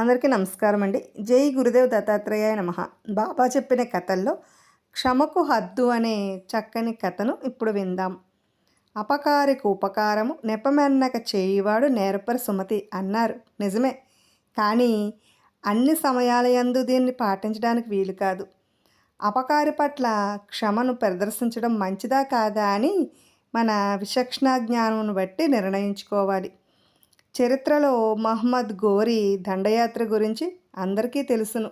అందరికీ నమస్కారం అండి జై గురుదేవ్ దత్తాత్రేయ నమ. బాబా చెప్పిన కథల్లో క్షమకు హద్దు అనే చక్కని కథను ఇప్పుడు విందాం. అపకారికి ఉపకారము నెపమెన్నక చేయివాడు నేరపర సుమతి అన్నారు. నిజమే. కానీ అన్ని సమయాలయందు దీన్ని పాటించడానికి వీలు కాదు. అపకారి పట్ల క్షమను ప్రదర్శించడం మంచిదా కాదా అని మన విచక్షణా జ్ఞానం బట్టి నిర్ణయించుకోవాలి. చరిత్రలో మహమ్మద్ గోరి దండయాత్ర గురించి అందరికీ తెలుసును.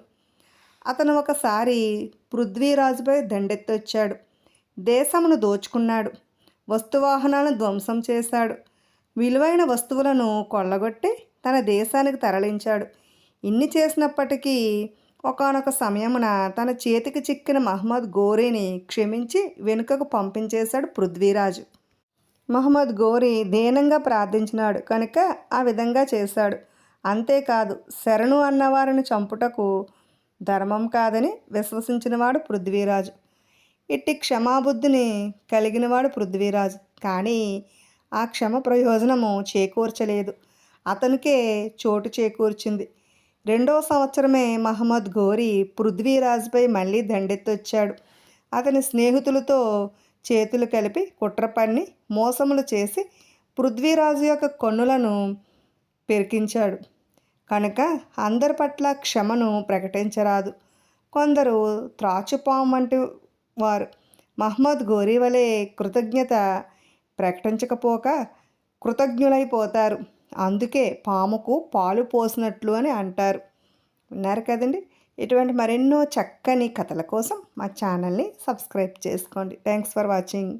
అతను ఒకసారి పృథ్వీరాజుపై దండెత్తొచ్చాడు. దేశమును దోచుకున్నాడు. వస్తువాహనాలను ధ్వంసం చేశాడు. విలువైన వస్తువులను కొల్లగొట్టి తన దేశానికి తరలించాడు. ఇన్ని చేసినప్పటికీ ఒకనొక సమయమున తన చేతికి చిక్కిన మహమ్మద్ గోరీని క్షమించి వెనుకకు పంపించేశాడు పృథ్వీరాజు. మహమ్మద్ గోరి దీనంగా ప్రార్థించినాడు. కనుక ఆ విధంగా చేశాడు. అంతేకాదు శరణు అన్నవారిని చంపుటకు ధర్మం కాదని విశ్వసించినవాడు పృథ్వీరాజు. ఇట్టి క్షమాబుద్ధిని కలిగినవాడు పృథ్వీరాజు. కానీ ఆ క్షమ ప్రయోజనము చేకూర్చలేదు. అతనికే చోటు చేకూర్చింది. రెండో సంవత్సరమే మహమ్మద్ గోరి పృథ్వీరాజుపై మళ్ళీ దండెత్తొచ్చాడు. అతని స్నేహితులతో చేతులు కలిపి కుట్ర పన్ని మోసములు చేసి పృథ్వీరాజు యొక్క కన్నులను పెరికించాడు. కనుక అందరి పట్ల క్షమను ప్రకటించరాదు. కొందరు త్రాచుపాము వంటి వారు. మహమ్మద్ గోరీ వలె కృతజ్ఞత ప్రకటించకపోక కృతజ్ఞులైపోతారు. అందుకే పాముకు పాలు పోసినట్లు అని అంటారు. విన్నారు కదండి? ఇటువంటి మరెన్నో చక్కని కథల కోసం మా ఛానల్ని సబ్స్క్రైబ్ చేసుకోండి. Thanks for watching